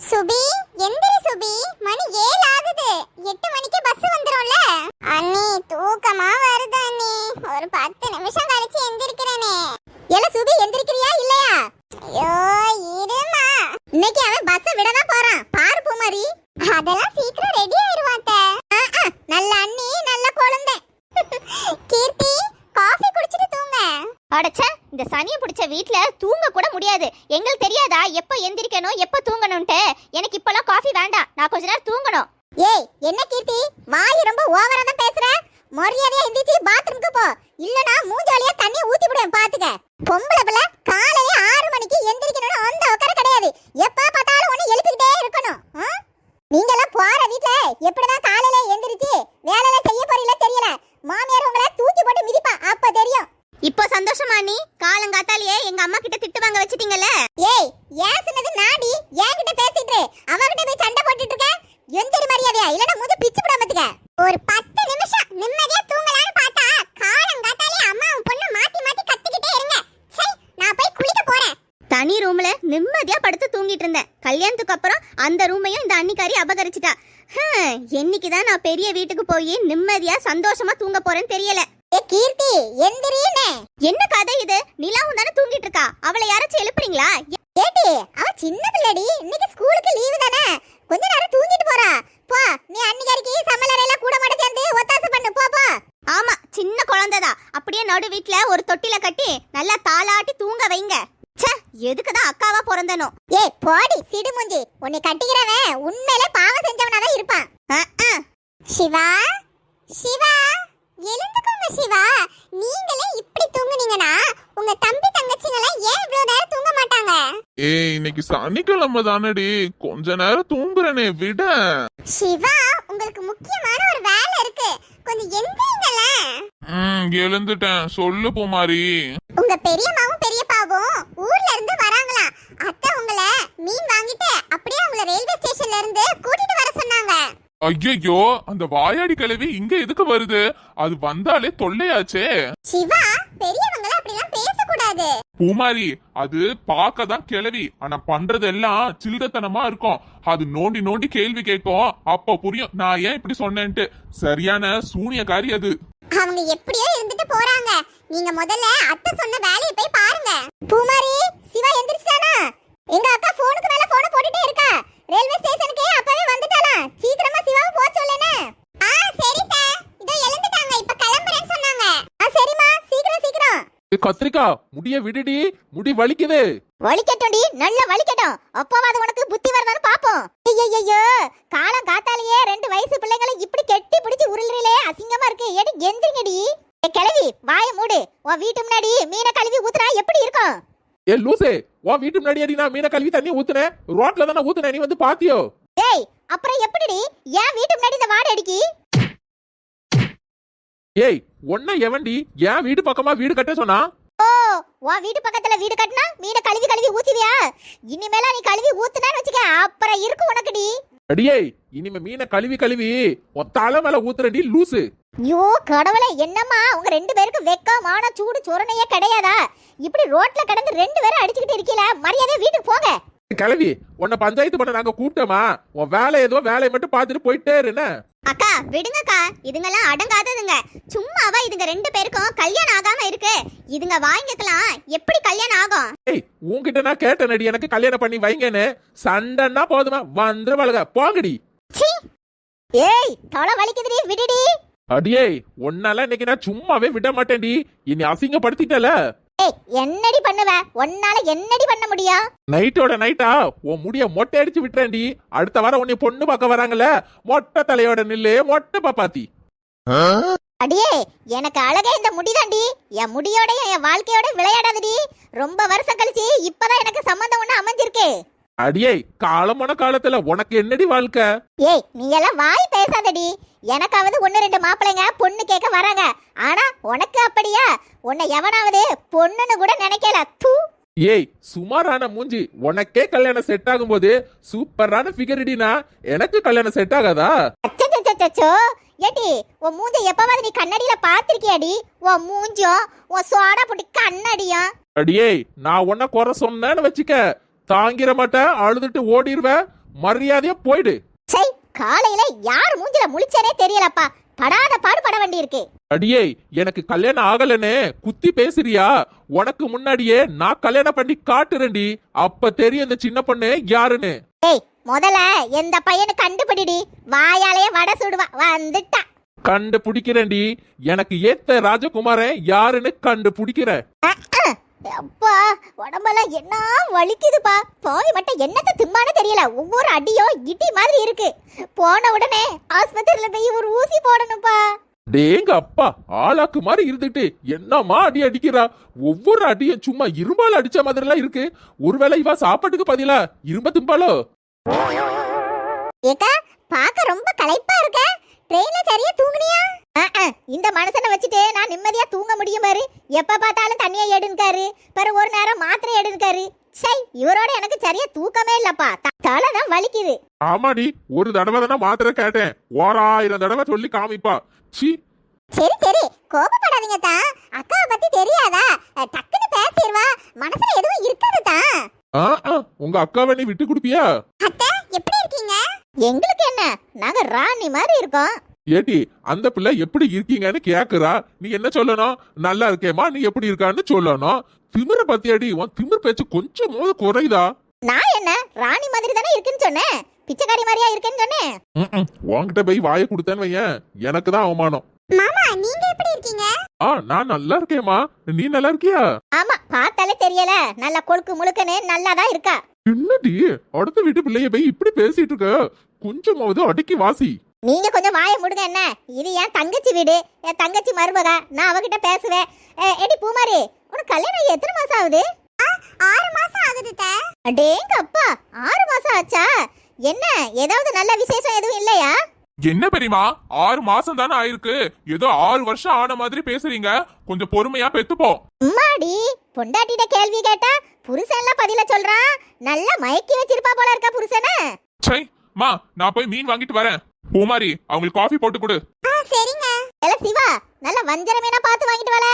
சுபி எந்திரி சுபி மணி ஏழு ஆகுது எட்டு மணிக்கு பஸ் வந்துரும்ல அண்ணி தூக்கமா வருது அண்ணி ஒரு பத்து நிமிஷம் கழிச்சு எந்திரிக்கிறேனே எல சுபி எந்திரிக்கிறியா இல்லையா ஐயோ இருமா இன்னைக்கு அவன் பஸ் விட தான் போறான் பாரு பூமாரி அதெல்லாம் சீக்கிரம் ரெடி ஆயிருவாத்த நல்ல அண்ணி நல்ல குழந்தை கீர்த்தி காஃபி குடிச்சிட்டு தூங்க அடச்சே இந்த சனியை பிடிச்ச வீட்டில் தூங்க கூட முடியாது. எங்களுக்கு தெரியாதா? எப்போ எந்திரிக்கணும்? எப்ப தூங்கணும்ன்ட்டு எனக்கு இப்போலாம் காஃபி வேண்டாம். நான் கொஞ்ச நேரம் தூங்கணும். ஏய் என்ன கீர்த்தி? வாய் ரொம்ப ஓவரா தான் பேசுற. மரியாதையா எந்திரிச்சு பாத்ரூம்க்கு போ. இல்லனா மூஞ்சாலியா தண்ணி ஊத்தி விடுவேன் பாத்துக்க. பொம்பளை பிள்ளை காலையில ஆறு மணிக்கு எந்திரிக்கணும்னு அந்த உட்கார கிடையாது. எப்ப பார்த்தாலும் ஒண்ணு எழுப்பிக்கிட்டே இருக்கணும் ஆ? நீங்கெல்லாம் போற வீட்ல எப்படிதான் காலையில எந்திரிச்சு வேலையில செய்ய போறீங்களோ தெரியல மாமியார் உங்களை தூக்கி போட்டு மிதிப்பா அப்ப தெரியும் இப்போ சந்தோஷமா நீ காலங்காத்தாலேயே எங்க அம்மா கிட்ட திட்டு வாங்க வச்சிட்டீங்கல்ல ஏய் ஏன் சொன்னது நாடி என்கிட்ட பேசிட்டு அவகிட்ட போய் சண்டை போட்டுட்டு இருக்க எந்திரி மரியாதையா இல்லனா மூஞ்ச பிச்சு போட மாத்துக்க ஒரு பத்து நிமிஷம் நிம்மதியா தூங்கலாம்னு பார்த்தா காலம் காத்தாலே அம்மாவும் பொண்ணு மாத்தி மாத்தி கத்திக்கிட்டே இருங்க சரி நான் போய் குளிக்க போறேன் தனி ரூம்ல நிம்மதியா படுத்து தூங்கிட்டு இருந்தேன். கல்யாணத்துக்கு அப்புறம் அந்த ரூமையும் இந்த அன்னிக்காரி அபகரிச்சிட்டா. ஹம், என்னைக்குதான் நான் பெரிய வீட்டுக்கு போய் நிம்மதியா சந்தோஷமா தூங்க போறேன்னு தெரியல. ஏ கீர்த்தி எந்திரின்னு என்ன கதை இது? நிலாவும் தானே தூங்கிட்டு இருக்கா? அவளை யாராச்சும் எழுப்புறீங்களா? ஏடி அவ சின்ன பிள்ளடி. இன்னைக்கு ஸ்கூலுக்கு லீவு தானே. கொஞ்ச நேரம் தூங்கிட்டு போறா. போ நீ அன்னிக்காரிக்கு சமையலறையில கூட மாட சேர்ந்து ஒத்தாசை பண்ணு. போ போ. ஆமா சின்ன குழந்தைதான். அப்படியே நடு வீட்ல ஒரு தொட்டில கட்டி நல்லா தாளாட்டி தூங்க வைங்க. ச்சே எதுக்குதான் அக்காவா பிறந்தனோ? போடி சிடுமுஞ்சி உன்னை கட்டிக்கிறவன் உண்மையிலே பாவம் செஞ்சவனாதான் இருப்பான். அஹ், அஹ். சிவா சிவா எழுந்துக்கோங்க சிவா. நீங்களே இப்படி தூங்குனீங்கன்னா உங்க தம்பி தங்கச்சிங்கெல்லாம் ஏன் இவ்வளவு நேரம் தூங்க மாட்டாங்க? ஏய் இன்னைக்கு சனிக்கிழமை தானடி. கொஞ்ச நேரம் தூங்குறனே விட. சிவா உங்களுக்கு முக்கியமான ஒரு வேலை இருக்கு. கொஞ்சம் எந்திரிங்களேன் ம் எழுந்துட்டேன். சொல்லு பூமாரி. உங்க பெரியம்மாவும் பெரியப்பாவும் ஊர்ல இருந்து வராங்களாம் அத்தை உங்களை மீன் வாங்கிட்டு அப்படியே உங்களை ரயில்வே ஸ்டேஷன்ல இருந்து கூட்டிட்டு வர சொன்னாங்க ஐயையோ அந்த வாயாடி கிழவி இங்க எதுக்கு வருது? அது வந்தாலே தொல்லையாச்சே. சிவா பெரியவங்கள அப்படிலாம் பேசக்கூடாது. பூமாரி அது பார்க்க தான் கிழவி. ஆனா பண்றதெல்லாம் சில்லறத்தனமா இருக்கும். அது நோண்டி நோண்டி கேள்வி கேட்கும். அப்ப புரியும். நான் ஏன் இப்படி சொன்னேன்ட்டு. சரியான சூனியக்காரி அது. அவங்க எப்படியோ இருந்துட்டு போறாங்க. நீங்க முதல்ல அத்தை சொன்ன வேலையை போய் பாருங்க. பூமாரி சிவா எந்திரிச்சிட்டானா? எங்க அக்கா போனுக்கு மேல போன போட்டுட்டே இருக்கா. ரயில்வே ஸ்டேஷனுக்கு அப்பவே வந்துட்டாலாம் சீக்கிரமா சிவாவை போக சொல்லுனே. ஆ சரிதா இதோ எழுந்துட்டாங்க. இப்ப கிளம்புறேன்னு சொன்னாங்க. ஆ சரிம்மா. சீக்கிரம் சீக்கிரம். கத்திரிக்கா முடிய விடுடி. முடி வலிக்குது. வலிக்கட்டும்டி. நல்ல வலிக்கட்டும். அப்பவாது உனக்கு புத்தி வருதான்னு பாப்போம். ஐயோ காலம் காத்தாலேயே ரெண்டு வயசு பிள்ளைங்களை இப்படி கெட்டி பிடிச்சு உருளுறீங்களே. அசிங்கமா இருக்கு. எடி எந்திரிங்கடி. கிழவி வாய மூடு. உன் வீட்டு முன்னாடி மீனை கழுவி ஊத்துனா எப்படி இருக்கும்? ஏ லூசே உன் வீட்டு முன்னாடி நான் மீனை கழுவி தண்ணி ஊத்துனேன்? ரோட்ல தானே ஊத்துனேன் நீ வந்து பாத்தியோ? டேய் அப்புறம் எப்படிடி? ஏன் வீட்டு முன்னாடி இந்த வாடை அடிக்கி? ஏய் ஒன்ன எவன்டி? என் வீடு பக்கமா வீடு கட்ட சொன்னா? ஓ உன் வீட்டு பக்கத்துல வீடு கட்டினா மீனை கழுவி கழுவி ஊத்துவியா? இனிமேலா நீ கழுவி ஊத்துனான்னு வச்சுக்க அப்புறம் இருக்கு உனக்குடி. அடியே இனிமே மீனை கழுவி கழுவி உன் தலை மேல ஊத்துறடி லூசு. ஐயோ கடவுளே என்னம்மா? உங்க ரெண்டு பேருக்கு வெக்கம் மானம் சூடு சொரணையே கிடையாதா? இப்படி ரோட்ல கிடந்து ரெண்டு பேரும் அடிச்சுக்கிட்டு இருக்கீல மரியாதையா வீட்டுக்கு போங்க. கிளவி உன்னை பஞ்சாயத்து பண்ண நாங்க கூப்பிட்டோமா? உன் வேலை ஏதோ வேலையை மட்டும் பார்த்துட்டு போயிட்டே இருன அக்கா விடுங்கக்கா. இதுங்கெல்லாம் அடங்காததுங்க. சும்மாவா இதுங்க ரெண்டு பேருக்கும் கல்யாணம் ஆகாம இருக்கு? இதுங்க வாங்கிக்கலாம். எப்படி கல்யாணம் ஆகும்? ஏய் உன்கிட்ட நான் கேட்டேனடி எனக்கு கல்யாணம் பண்ணி வைங்கன்னு. சண்டைன்னா போதுமா? வந்துரு வளக போங்கடி. ஏய் தலை வலிக்குதுடி விடுடி. அடியே உன்னால இன்னைக்கு நான் சும்மாவே விட மாட்டேன்டி இனி அசிங்கப்படுத்திட்டல. ஏய் என்னடி பண்ணுவ? உன்னால என்னடி பண்ண முடியும் நைட்டோட நைட்டா உன் முடிய மொட்டை அடிச்சு விட்டுறேன்டி. அடுத்த வாரம் உன்னை பொண்ணு பார்க்க வராங்கல்ல? மொட்டை தலையோட நில்லு மொட்டை பாப்பாத்தி. அடியே எனக்கு அழகே இந்த முடிதாண்டி என் முடியோட என் வாழ்க்கையோட விளையாடாதடி. ரொம்ப வருஷம் கழிச்சு இப்பதான் எனக்கு சம்மந்தம் ஒண்ணு அமைஞ்சிருக்கு. அடியே காலமான காலத்துல உனக்கு என்னடி வாழ்க்கை? ஏய் நீ எல்லாம் வாய் பேசாதடி. எனக்காவது ஒன்னு ரெண்டு மாப்பிள்ளைங்க பொண்ணு கேட்க வராங்க. ஆனா உனக்கு அப்படியா? உன்னை எவனாவது பொண்ணுன்னு கூட நினைக்கல. தூ. ஏய் சுமாரான மூஞ்சி. உனக்கே கல்யாணம் செட் ஆகும்போது சூப்பரான ஃபிகர்டினா எனக்கு கல்யாணம் செட் ஆகாதா? அச்சச்சச்சச்சோ. ஏடி உன் மூஞ்ச எப்பவாவது நீ கண்ணாடியில பாத்திருக்கியாடி உன் மூஞ்சும் உன் சோடா புட்டி கண்ணாடியும். அடியே நான் உன்ன குறை சொன்னேன்னு வச்சுக்க. தாங்கிற மாட்டேன் அழுதுட்டு ஓடிடுவேன் மரியாதையா போயிடு. சை காலையில யார் மூஞ்சில முழிச்சனே தெரியலப்பா. படாத பாடு பட வேண்டி இருக்கு அடியே எனக்கு கல்யாணம் ஆகலன்னு குத்தி பேசுறியா? உனக்கு முன்னாடியே நான் கல்யாணம் பண்ணி காட்டுறேன்டி. அப்ப தெரியும் இந்த சின்ன பொண்ணு யாருன்னு. ஏய் முதல்ல எந்த பையனு கண்டுபிடிடி. வாயாலேயே வடை சுடுவா. வந்துட்டா. கண்டு பிடிக்கிறேன்டி எனக்கு ஏத்த ராஜகுமாரன் யாருன்னு கண்டு பிடிக்கிறேன் அப்பா உடம்பெல்லாம் என்ன வலிக்குதுப்பா. போய் மட்டும் என்னத்த திம்பானு தெரியல. ஒவ்வொரு அடியும் இடி மாதிரி இருக்கு. போன உடனே ஆஸ்பத்திரியில போய் ஒரு ஊசி போடணும்ப்பா. டேங்க அப்பா ஆளாக்கு மாதிரி இருந்துட்டு என்னம்மா அடி அடிக்கிறா? ஒவ்வொரு அடியும் சும்மா இரும்பால் அடிச்ச மாதிரிலாம் இருக்கு. ஒருவேளை இவ சாப்பாட்டுக்கு பதிலா இரும்ப திம்பாலோ ஏக்கா பார்க்க ரொம்ப களைப்பா இருக்க. ட்ரெயின்ல சரியா தூங்குனியா? இந்த மனுஷனை வச்சுட்டு நான் நிம்மதியா தூங்க முடியும் பாரு. எப்ப பார்த்தாலும் தண்ணியை எடுன்காரு பிறகு ஒரு நேரம் மாத்திரை எடுன்காரு சை இவரோட எனக்கு சரியா தூக்கமே இல்லப்பா. தலை தான் வலிக்குது. ஆமாடி ஒரு தடவை தானே மாத்திரை கேட்டேன். ஓராயிரம் தடவை சொல்லி காமிப்பா. சி சரி சரி. கோபப்படாதீங்க தான் அக்காவை பத்தி தெரியாதா? டக்குன்னு பேசிடுவா மனசுல எதுவும் இருக்காது தான் உங்க அக்காவை நீ விட்டு கொடுப்பியா? அத்தை எப்படி இருக்கீங்க? எங்களுக்கு என்ன? நாங்க ராணி மாதிரி இருக்கோம். ஏடி அந்த பிள்ளை எப்படி இருக்கீங்கன்னு கேக்குறா. நீ என்ன சொல்லணும்? நல்லா இருக்கேம்மா நீ எப்படி இருக்கான்னு சொல்லணும். திமிர பத்தியாடி உன் திமிர் பேச்சு கொஞ்சம் போது குறையுதா? நான் என்ன? ராணி மாதிரி தானே இருக்குன்னு சொன்னேன். பிச்சைக்காரி மாதிரியா இருக்கேன்னு சொன்னேன். உன்கிட்ட போய் வாயை கொடுத்தேன்னு வையேன். எனக்கு தான் அவமானம். மாமா நீங்க எப்படி இருக்கீங்க? ஆ நான் நல்லா இருக்கேம்மா. நீ நல்லா இருக்கியா? ஆமா பார்த்தாலே தெரியல. நல்ல கொழுக்கு முழுக்கன்னு நல்லா தான் இருக்கா. என்னடி? அடுத்த வீட்டு பிள்ளைய போய் இப்படி பேசிட்டு இருக்க? கொஞ்சமாவது அடக்கி வாசி. நீங்க கொஞ்சம் வாயை முடுங்க என்ன? இது என் தங்கச்சி வீடு? என் தங்கச்சி மருமக. நான் அவகிட்ட பேசுவேன். ஏ, ஏடி பூமாரி உனக்கு கல்யாணம் எத்தனை மாசம் ஆகுது? ஆறு மாசம் ஆகுது அடேங்க அப்பா ஆறு மாசம் ஆச்சா? என்ன ஏதாவது நல்ல விசேஷம் எதுவும் இல்லையா? என்ன பெரியமா ஆறு மாசம் தானே ஆயிருக்கு? ஏதோ ஆறு வருஷம் ஆன மாதிரி பேசுறீங்க. கொஞ்சம் பொறுமையா பெத்துப்போம் அம்மாடி பொண்டாட்டிட்ட கேள்வி கேட்டா புருஷன்லாம் பதில சொல்றான். நல்லா மயக்கி வச்சிருப்பா போல இருக்கா புருஷனை? சை மா நான் போய் மீன் வாங்கிட்டு வரேன். பூமாரி அவங்களுக்கு காஃபி போட்டு கொடு. ஆ சரிங்க. இல்ல சிவா நல்ல வஞ்சர மீனா பார்த்து வாங்கிட்டு வாழ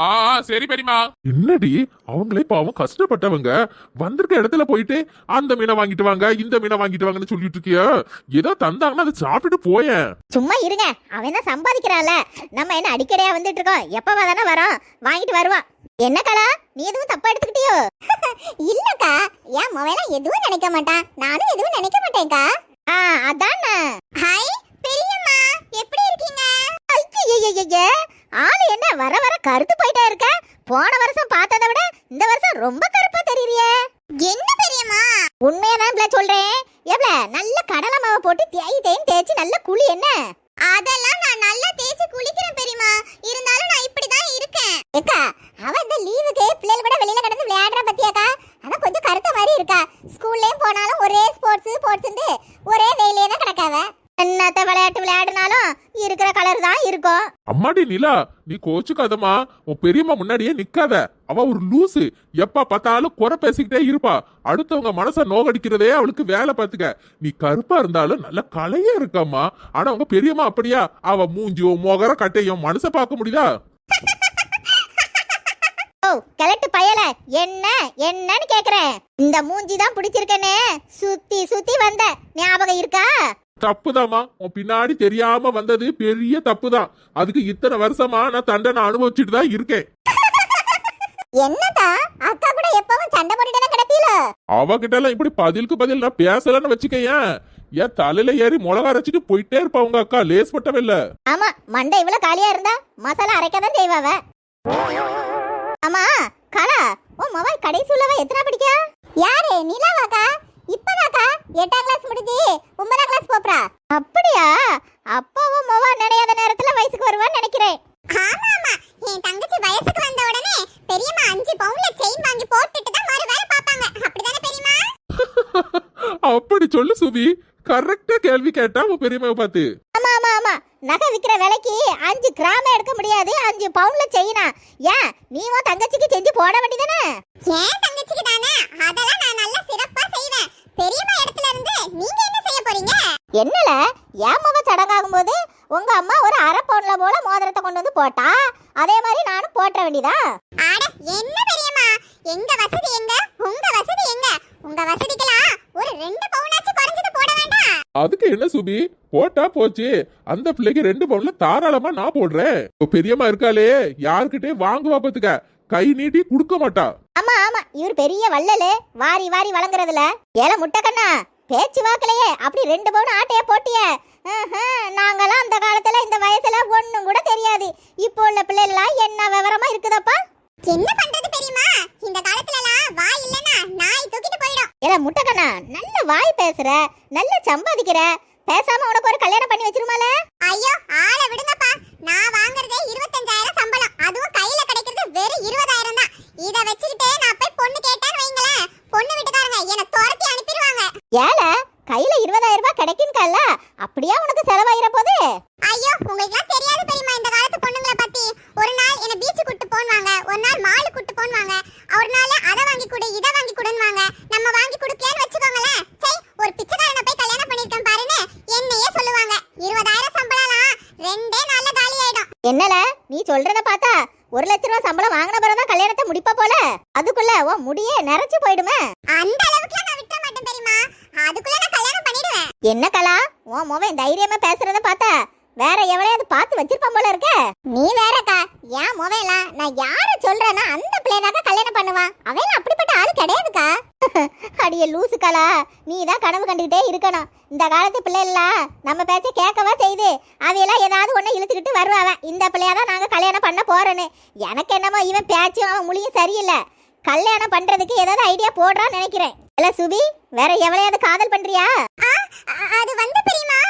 ஆ சரி பெரியமா என்னடி? அவங்களே பாவம் கஷ்டப்பட்டவங்க. வந்திருக்க இடத்துல போயிட்டு அந்த மீனை வாங்கிட்டு வாங்க இந்த மீனை வாங்கிட்டு வாங்கன்னு சொல்லிட்டு இருக்கிய? ஏதோ தந்தாங்கன்னா அதை சாப்பிட்டுட்டு போயேன். சும்மா இருங்க. அவன் தான் சம்பாதிக்கிறான்ல? நம்ம என்ன அடிக்கடியா வந்துட்டு இருக்கோம். எப்ப தானே வரோம்? வாங்கிட்டு வருவான் என்ன கலா? நீ எதுவும் தப்பா எடுத்துக்கிட்டியோ? இல்லக்கா. என் மொபைல எதுவும் நினைக்க மாட்டான். நானும் எதுவும் நினைக்க மாட்டேன்க்கா ஆ அதானே ஹாய் பெரியம்மா எப்படி இருக்கீங்க ஐயய்யய்யய்ய ஆளு என்ன வர வர கருத்து போயிட்டே இருக்க போன வருஷம் பார்த்ததை விட இந்த வருஷம் ரொம்ப கருப்பா தெரியறியே என்ன பெரியம்மா உண்மையாதான் பிள்ளை சொல்றேன் எவ்வள நல்ல கடலை மாவை போட்டு தேய் தேய்ன்னு தேய்ச்சி நல்ல குழி என்ன அதெல்லாம் நான் நல்லா தேய்ச்சி குளிக்கிறேன் பெரியம்மா இருந்தாலும் நான் இப்படிதான் இருக்கேன் ஏக்கா அவ இந்த லீவுக்கு பிள்ளைகள் கூட வெளியில கடந்து விளையாடுற பத்தியாக்கா? அதான் கொஞ்சம் கருத்த மாதிரி இருக்கா. ஸ்கூல்லயும் போனாலும் ஒரே ஸ்போர்ட்ஸ் ஸ்போர்ட்ஸ் ஒரே வெயிலே தான் கிடக்காவ என்னத்த விளையாட்டு விளையாடினாலும் இருக்கிற கலர் தான் இருக்கும். அம்மாடி நிலா நீ கோச்சுக்காதம்மா. உன் பெரியம்மா முன்னாடியே நிக்காத. அவ ஒரு லூசு. எப்ப பார்த்தாலும் குறை பேசிக்கிட்டே இருப்பா. அடுத்தவங்க மனச நோகடிக்கிறதே அவளுக்கு வேலை பார்த்துக்க. நீ கருப்பா இருந்தாலும் நல்ல கலையா இருக்காம்மா. ஆனா உங்க பெரியம்மா அப்படியா? அவ மூஞ்சியும் முகர கட்டையும் மனச பார்க்க முடியுதா? ஓ கிழட்டு பயல. என்ன என்னன்னு கேக்குறேன். இந்த மூஞ்சி தான் பிடிச்சிருக்கேன்னு சுத்தி சுத்தி வந்த. ஞாபகம் இருக்கா? தப்புதாம்மா. உன் பின்னாடி தெரியாம வந்தது பெரிய தப்புதான். அதுக்கு இத்தனை வருஷமா நான் தண்டனை அனுபவிச்சுட்டு தான் இருக்கேன். என்னதா அக்கா கூட எப்பவும் சண்டை போட்டுட்டு கிடப்பீல அவகிட்ட எல்லாம் இப்படி பதிலுக்கு பதில் நான் பேசலன்னு வச்சுக்கேன் ஏன் தலையில ஏறி மிளகா அரைச்சிட்டு போயிட்டே இருப்பா உங்க அக்கா. லேஸ் பட்டவில்ல. ஆமா மண்டை இவ்வளவு காலியா இருந்தா மசாலா அரைக்க தான் செய்வாவ. ஆமா கலா உன் மொபைல் கடைசி உள்ளவ எத்தனை படிக்க யாரு நிலாவாக்கா? இப்பதாக்கா எட்டாம் கிளாஸ் முடிஞ்சு ஒன்பதாம் கிளாஸ் போப்ரா அப்படியா? அப்பாவும் மொவா நினையாத நேரத்துல வயசுக்கு வருவான்னு நினைக்கிறேன். ஆமா ஆமா என் தங்கச்சி வயசுக்கு வந்த உடனே பெரியம்மா அஞ்சு பவுன்ல செயின் வாங்கி போட்டுட்டு தான் மறு வேலை பார்ப்பாங்க. அப்படிதானே பெரியம்மா? அப்படி சொல்லு சுபி. கரெக்டா கேள்வி கேட்டா உன் பெரியம்மாவை பார்த்து. ஆமா ஆமா ஆமா. நகை விக்கிற விலைக்கு அஞ்சு கிராம் எடுக்க முடியாது அஞ்சு பவுன்ல செய்யணும் ஏன்? நீ உன் தங்கச்சிக்கு செஞ்சு போட வேண்டியதானே? ஏன் தங்கச்சிக்கு தானே? அதெல்லாம் நான் நல்லா சிறப்பா செய்வேன். பெரியம்மா இடத்துல இருந்து நீங்க என்ன செய்ய போறீங்க? என்னல? என் முக சடங்காகும் போது உங்க அம்மா ஒரு அரை பவுன்ல போல மோதிரத்தை கொண்டு வந்து போட்டா? அதே மாதிரி நானும் போட்ட வேண்டியதா? அட என்ன பெரியம்மா? எங்க வசதி எங்க? உங்க வசதி எங்க? உங்க வசதிக்கெல்லாம் ஒரு ரெண்டு வேண்டாம் அதுக்கு என்ன சுபி? போட்டா போச்சு. அந்த பிள்ளைக்கு ரெண்டு பவுன்ல தாராளமா நான் போடுறேன். இப்போ பெரியம்மா இருக்காளே யார்கிட்டே வாங்குவா பாத்துக்க கை நீட்டி கொடுக்க மாட்டா. ஆமா ஆமா. இவர் பெரிய வள்ளலு. வாரி வாரி வழங்குறதுல. ஏல முட்டைக்கண்ணா பேச்சு வாக்கலையே. அப்படி ரெண்டு பவுன் ஆட்டைய போட்டிய. நாங்கெல்லாம் அந்த காலத்துல இந்த வயசுல ஒண்ணும் கூட தெரியாது. இப்போ உள்ள பிள்ளைலாம் என்ன விவரமா இருக்குதப்பா? என்ன பண்றது பெரியம்மா இந்த காலத்துல எல்லாம் வாய் இல்லனா நாய் தூக்கிட்டு போயிடும் ஏல முட்டைக்கண்ணா நல்ல வாய் பேசுற நல்ல சம்பாதிக்கிற. பேசாம உனக்கு ஒரு கல்யாணம் பண்ணி வச்சிருமால ஐயோ ஆளை விடுங்கப்பா. நான் வாங்குறதே இருபத்தஞ்சாயிரம் சம்பளம். அதுவும் கையில கிடைக்கிறது வெறும் இருபதாயிரம் தான். இத வச்சுக்கிட்டே நான் போய் பொண்ணு கேட்டேன்னு வைங்களேன். பொண்ணு வீட்டுக்காரங்க என்ன துரத்தி அனுப்பிடுவாங்க. ஏல கையில இருபதாயிரம் ரூபாய் கிடைக்கும்ல அப்படியே உனக்கு செலவாயிர போது? ஐயோ உங்களுக்கு தெரியாது பெரியம்மா. இந்த காலத்து பொண்ணுங்களை பத்தி ஒரு நாள் என்ன பீச் கூட்டு போன்வாங்க. ஒரு நாள் மாலு கூட்டு போன்வாங்க. ஒரு நாள் அதை வாங்கி கொடு இதை வாங்கி கொடுன்வாங்க நம்ம வாங்கி கொடுக்கலன்னு வச்சுக்கோங்களேன். சரி ஒரு பிச்சைக்காரனை போய் கல்யாணம் பண்ணிருக்கேன் பாருன்னு என்னையே சொல்லுவாங்க. இருபதாயிரம் சம்பளம்லாம் ரெண்டே நாள்ல காலி ஆயிடும். என்னல? நீ சொல்றத பார்த்தா ஒரு லட்ச ரூபா சம்பளம் வாங்கின பிறகு தான் கல்யாணத்தை முடிப்பா போல? அதுக்குள்ள உன் முடியே நிறைச்சு போயிடுமே. அந்த அளவுக்குலாம் நான் விட்டுற மாட்டேன் பெரியம்மா. அதுக்குள்ள நான் கல்யாணம் பண்ணிடுவேன். என்ன கலா? உன் முகம் தைரியமா பேசுறத பார்த்தா வேற எவ்வளவு பார்த்து வச்சிருப்பான் போல இருக்க? நீ வேறக்கா. ஏன் முவையெல்லாம் நான் யார சொல்றேன்னா அந்த பிள்ளைனாக்க கல்யாணம் பண்ணுவான் அவன் அப்படிப்பட்ட ஆள் கிடையாதுக்கா. அடியே லூசுக்காளா நீ தான் கனவு கண்டுகிட்டே இருக்கணும். இந்த காலத்து பிள்ளைலாம் நம்ம பேச்ச கேட்கவா செய்யுது அவையெல்லாம் ஏதாவது ஒண்ணு இழுத்துக்கிட்டு வருவாவன் இந்த பிள்ளையாதான் நாங்க கல்யாணம் பண்ண போறேன்னு. எனக்கு என்னமோ இவன் பேச்சும் அவன் மொழியும் சரியில்லை. கல்யாணம் பண்றதுக்கு ஏதாவது ஐடியா போடுறான்னு நினைக்கிறேன். இல்ல சுபி வேற எவ்வளையாவது காதல் பண்றியா? அது வந்து தெரியுமா